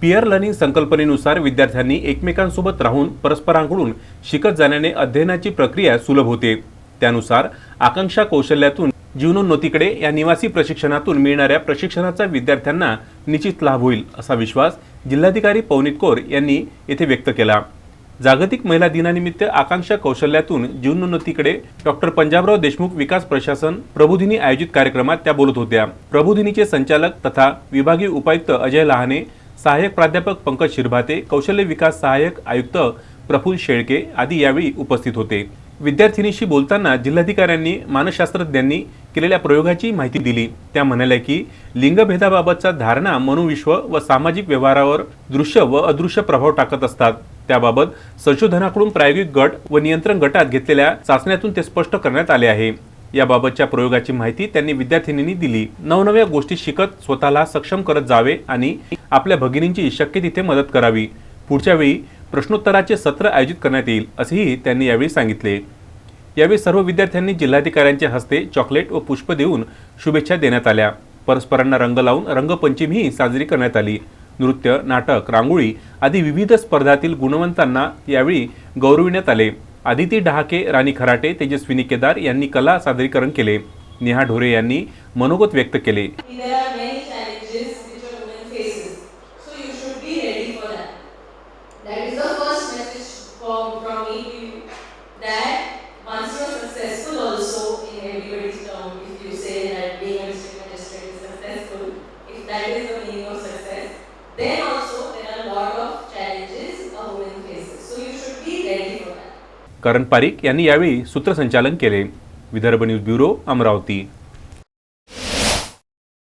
Peer learning संकल्पनेनुसार विद्यार्थ्यांनी एकमेकांसोबत राहून परस्परांकडून शिकत जाण्याने अध्ययनाची प्रक्रिया सुलभ होते. त्यानुसार आकांक्षा कौशल्यातून जीवनोन्नतीकडे या निवासी प्रशिक्षणातून मिळणाऱ्या प्रशिक्षणाचा विद्यार्थ्यांना निश्चित लाभ होईल असा विश्वास जिल्हाधिकारी पवनीत कौर यांनी येथे व्यक्त केला. जागतिक महिला दिनानिमित्त आकांक्षा कौशल्यातून जीवनोन्नतीकडे डॉक्टर पंजाबराव देशमुख विकास प्रशासन प्रबोधिनी आयोजित कार्यक्रमात त्या बोलत होत्या. प्रबोधिनीचे संचालक तथा विभागीय उपायुक्त अजय लहाने सहाय्यक प्राध्यापक पंकज शिरभाते कौशल्य विकास सहाय्यक आयुक्त प्रफुल्ल शेळके आदी यावेळी उपस्थित होते. विद्यार्थिनीशी बोलताना जिल्हाधिकाऱ्यांनी मानसशास्त्रज्ञांनी केलेल्या प्रयोगाची माहिती दिली. त्या म्हणाल्या की लिंगभेदाबाबतचा धारणा मनोविश्व व सामाजिक व्यवहारावर दृश्य व अदृश्य प्रभाव टाकत असतात. त्याबाबत संशोधनाकडून प्रायोगिक गट व नियंत्रण गटात घेतलेल्या चाचण्यातून ते स्पष्ट करण्यात आले आहे. याबाबतच्या प्रयोगाची माहिती त्यांनी विद्यार्थिनींनी दिली. नवनव्या गोष्टी शिकत स्वतःला सक्षम करत जावे आणि आपल्या भगिनींची शक्य तिथे मदत करावी. पुढच्या वेळी प्रश्नोत्तराचे सत्र आयोजित करण्यात येईल असेही त्यांनी यावेळी सांगितले. यावेळी सर्व विद्यार्थ्यांनी जिल्हाधिकाऱ्यांच्या हस्ते चॉकलेट व पुष्प देऊन शुभेच्छा देण्यात आल्या. परस्परांना रंग लावून रंगपंचमीही साजरी करण्यात आली. नृत्य नाटक रांगोळी आदी विविध स्पर्धातील गुणवंतांना यावेळी गौरविण्यात आले. आदिती डहाके राणी खराटे तेजस्विनी केदार यांनी कला सादरीकरण केले. नेहा ढोरे यांनी मनोगत व्यक्त केले There are many challenges which a woman faces, so you should be ready for that. That is the first message from, from me to you. That once you're successful also in everybody's term, if you say that being a district magistrate is successful, if that is the meaning of success, then also there are a lot of challenges a woman faces. So you should be ready for that. करण पारिक यांनी यावेळी सूत्रसंचालन केले Vidarbha news bureau Amravati